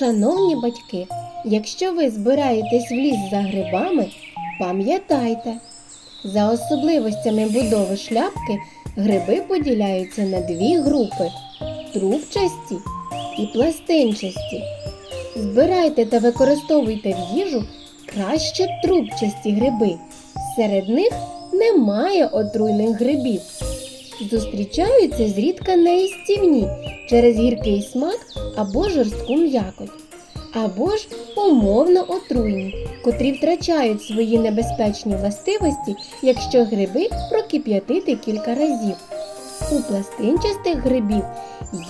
Шановні батьки, якщо ви збираєтесь в ліс за грибами, пам'ятайте, за особливостями будови шляпки гриби поділяються на дві групи трубчасті і пластинчасті. Збирайте та використовуйте в їжу краще трубчасті гриби. Серед них немає отруйних грибів. Зустрічаються зрідка неїстівні через гіркий смак або жорстку м'якоть, або ж умовно отруйні, котрі втрачають свої небезпечні властивості, якщо гриби прокип'ятити кілька разів. У пластинчастих грибів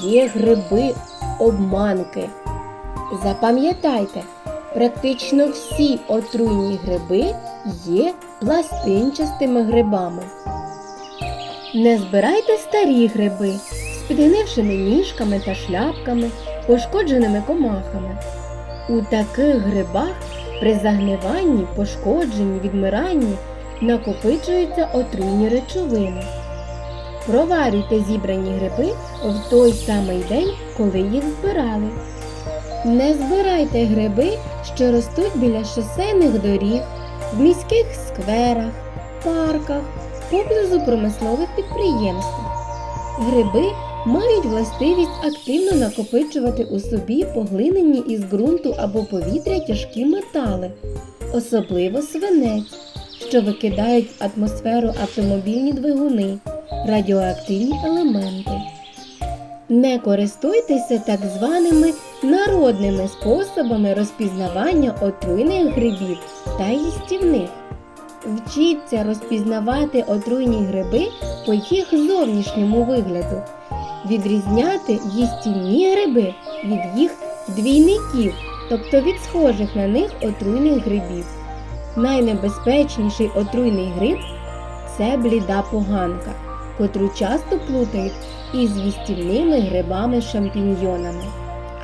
є гриби обманки. Запам'ятайте, практично всі отруйні гриби є пластинчастими грибами. Не збирайте старі гриби з підгнившими ніжками та шляпками, пошкодженими комахами. У таких грибах при загниванні, пошкодженні, відмиранні накопичуються отруйні речовини. Проварюйте зібрані гриби в той самий день, коли їх збирали. Не збирайте гриби, що ростуть біля шосейних доріг, в міських скверах, парках, поблизу промислових підприємств. Гриби мають властивість активно накопичувати у собі поглинені із ґрунту або повітря тяжкі метали, особливо свинець, що викидають в атмосферу автомобільні двигуни, радіоактивні елементи. Не користуйтеся так званими народними способами розпізнавання отруйних грибів та їстівних. Вчіться розпізнавати отруйні гриби по їх зовнішньому вигляду, відрізняти їстівні гриби від їх двійників, тобто від схожих на них отруйних грибів. Найнебезпечніший отруйний гриб це бліда поганка, котру часто плутають із їстівними грибами шампіньйонами,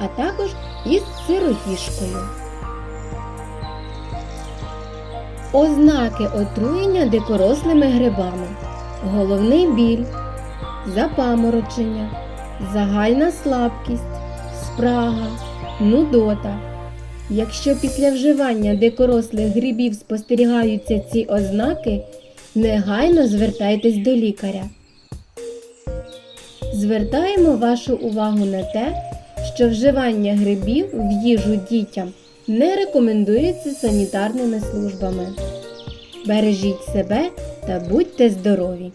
а також із сиротішкою. Ознаки отруєння дикорослими грибами. Головний біль, запаморочення, загальна слабкість, спрага, нудота. Якщо після вживання дикорослих грибів спостерігаються ці ознаки, негайно звертайтесь до лікаря. Звертаємо вашу увагу на те, що вживання грибів в їжу дітям не рекомендується санітарними службами. Бережіть себе та будьте здорові!